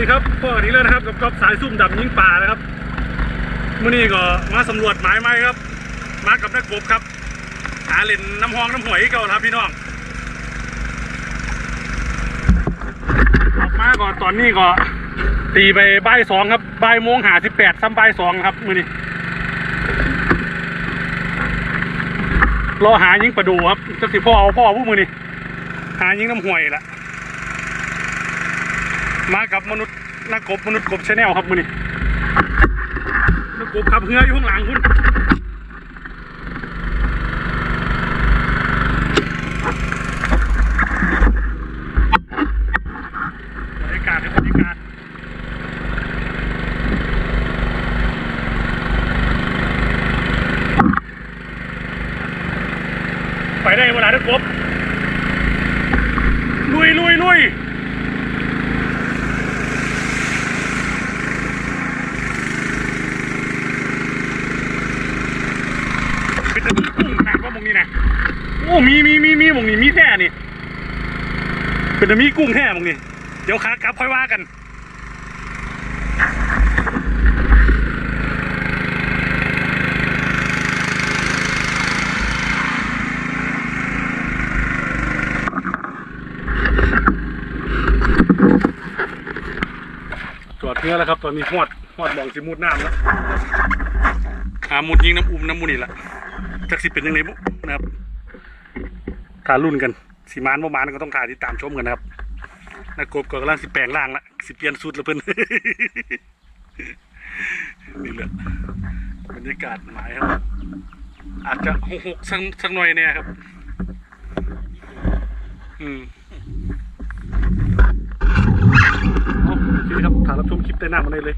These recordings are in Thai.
ดีครับพ่อกันนี้เลยนะครับกับกอฟสายซุ่มดับยิงป่านะครับมื่อนี้ก็มาสำรวจหมายไม้ครับ มากับนักกบครับหาเล่นน้ำห้องน้ำหวยเก่านครับพี่น้องออกมาก่อนตอนนี้ก็ตีไปบ่ายสองครับบ่ายโมงหาสิบแปดซ้ำบ่ายสองครับมื่อนี้รอหายิงประดูครับจะสิพ่อเอาพ่อผู้มือนี้หายิงน้ำห่วยละมากับมนุษย์ นักกบมนุษย์กบชาแนลครับมือนี้นักกบขับเรืออยู่ข้างหลังคุณบรรยากาศครับบรรยากาศไปได้เวลานักกบลุยลุยลุย เป็นตะมีกุ้งหนักว่าหมองนี้นะโอ้มีมีมีมีหมองนี้มีแท้นี่ เป็นตะมีกุ้งแท้หมองนี้เดี๋ยวขากลับค่อยว่ากันจอดเรือแล้วครับ ตอนนี้หอดหอดบองสิมุดน้ำแล้วหาหมุดยิงน้ำอุ้มน้ำมูนี่ละจักสิเป็นยังไงบุนะครับถ่ารุ่นกัน สีมานบ่มานก็ต้องถ่ายติดตามชมกันนะครับนักกบก็กำลังสิแปลงร่างละสิเปลี่ยนสุดแล้วเพิ่นนี่แหละบรรยากาศหมายครับ อาจจะหกหกสักสักหน่อยเนี่ยครับ อืมโอเคครับถ่ายรับชมคลิปใต้หน้ามาได้เลย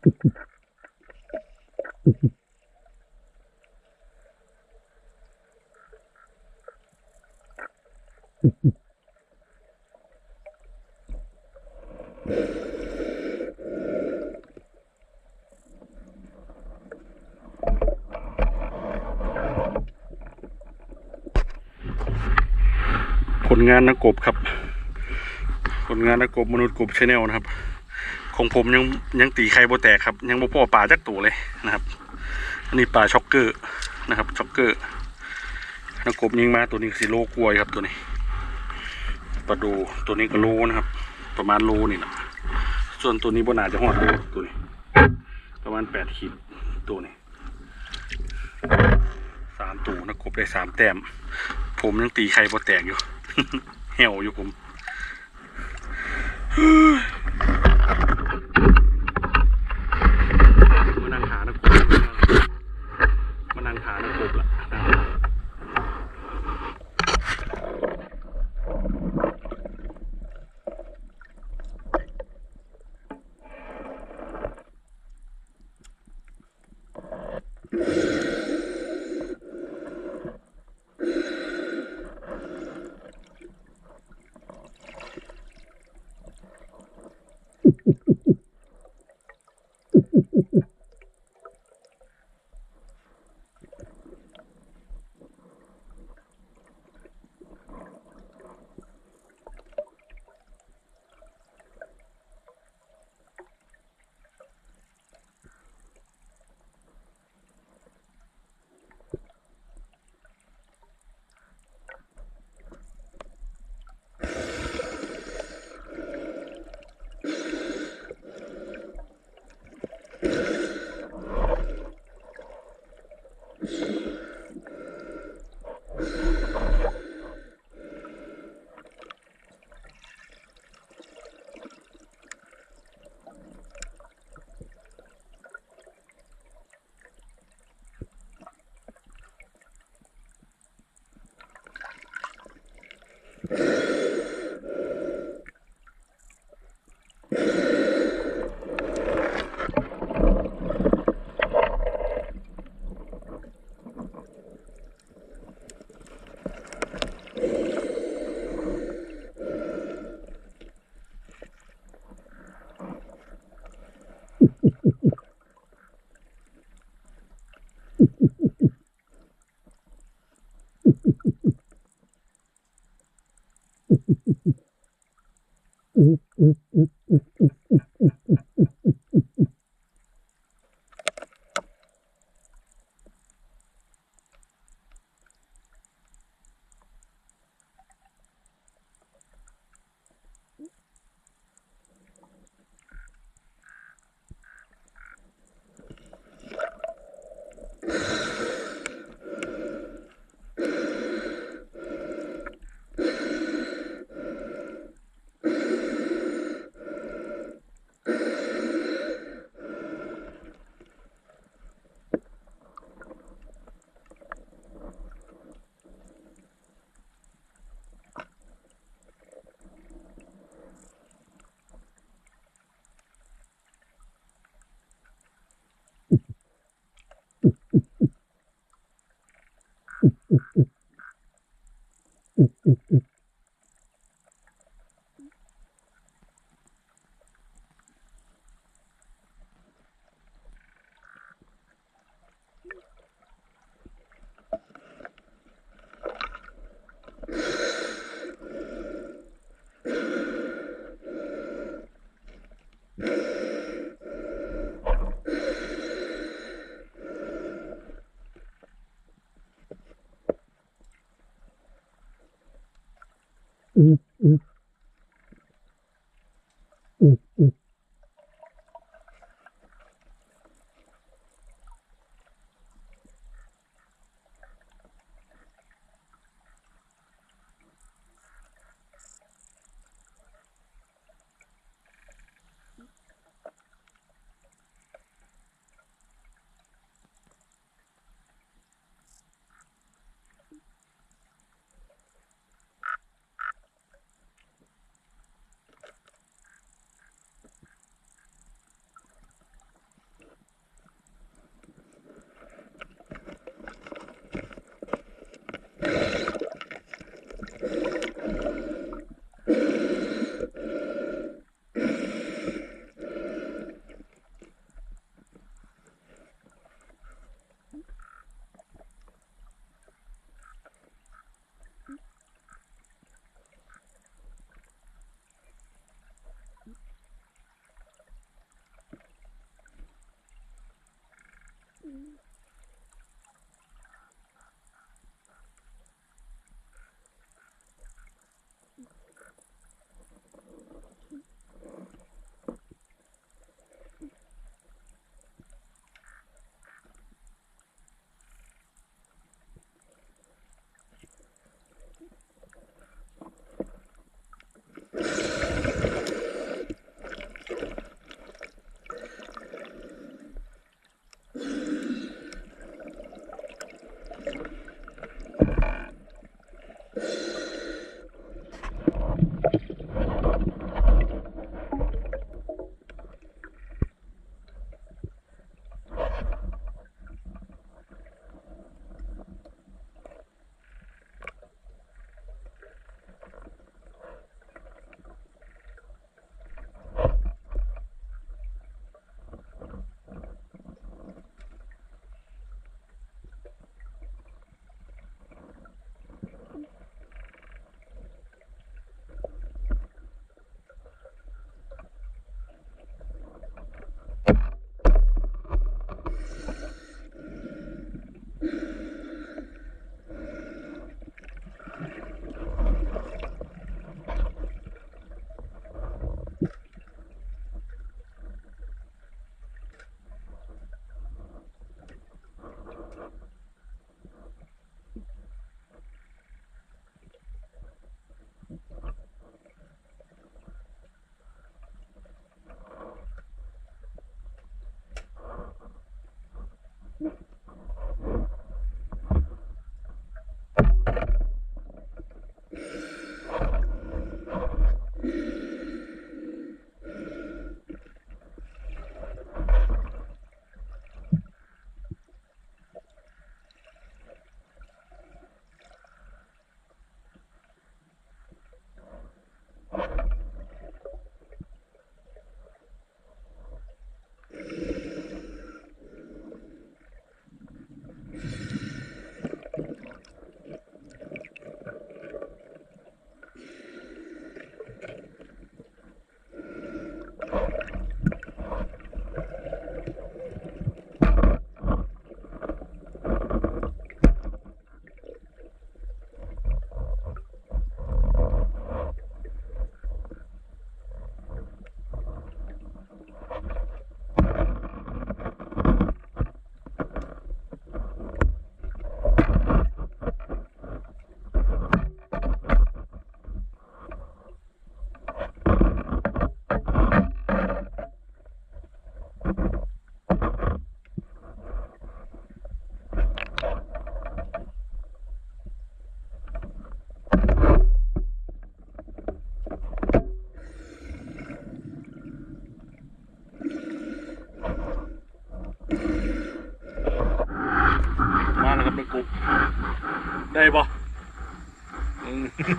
ผลงานนักกบครับ ผลงานนักกบมนุษย์กบชาแนลนะครับ ของผมยังยังตีไข่โบแตกครับ ยังโบ่พ่อป่าจักตัวเลยนะครับ อันนี้ป่าช็อกเกอร์นะครับช็อกเกอร์นักกบยิงมาตัวนี้สิโลกลวยครับตัวนี้ปลาดูตัวนี้ก็โลนะครับ ประมาณโลนี่นะส่วนตัวนี้บนอาจะหอดโลตัวนี้ ประมาณแปดขีดตัวนี้สามตัวนักกบได้สามแต้ม ผมยังตีไข่บ่แตกอยู่เหี่ยวอยู่ผม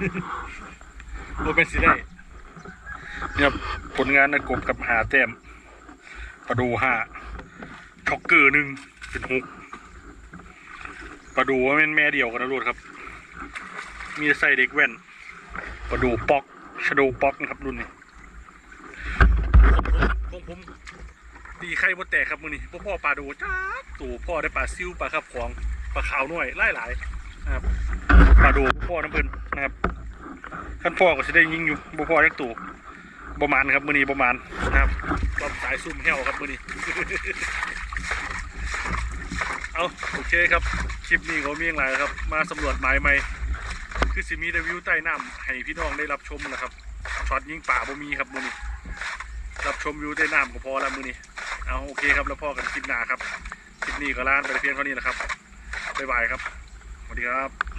อืมว่าเป็นสิได้เนี่ยผลงานนักบกับหาแต้มปลาดูห้าช็อกเกอร์หนึ่งเป็นหกปลาดูว่าเป็นแม่เดียวกันนะลูกครับ มีใส่เด็กแว่นปลาดูป๊อกชะโดป๊อกนะครับรุ่นนี้ของผมดีไข่บดแตกครับมือนี้พ่อพ่อปลาดูจ้าตู่พ่อได้ปลาซิวปลาขับของปลาขาวน่วยไล่หลายนะครับ ปลาดูพ่อน้ำเพิ่นนะครับขั้นพ่อก็จะได้ยิงอยู่บ่พ่อเล็กตู่ประมาณครับมือนี้ประมาณนะครับรอบสายซุ่มแห้วครับมือนี้เอาโอเคครับคลิปนี้ก็มีอย่างไรครับ มาสำรวจหมายใหม่คือสิมีรีวิวใต้น้ำให้พี่น้องได้รับชมนะครับช็อตยิงป่าบ่มีครับมือนี้รับชมวิวใต้น้ำก็พอแล้วมือนี้เอาโอเคครับแล้วพ่อกันคลิปหน้าครับคลิปนี้ก็ลานไปเพียงเท่านี้นะครับบ๊ายบายครับสวัสดีครับ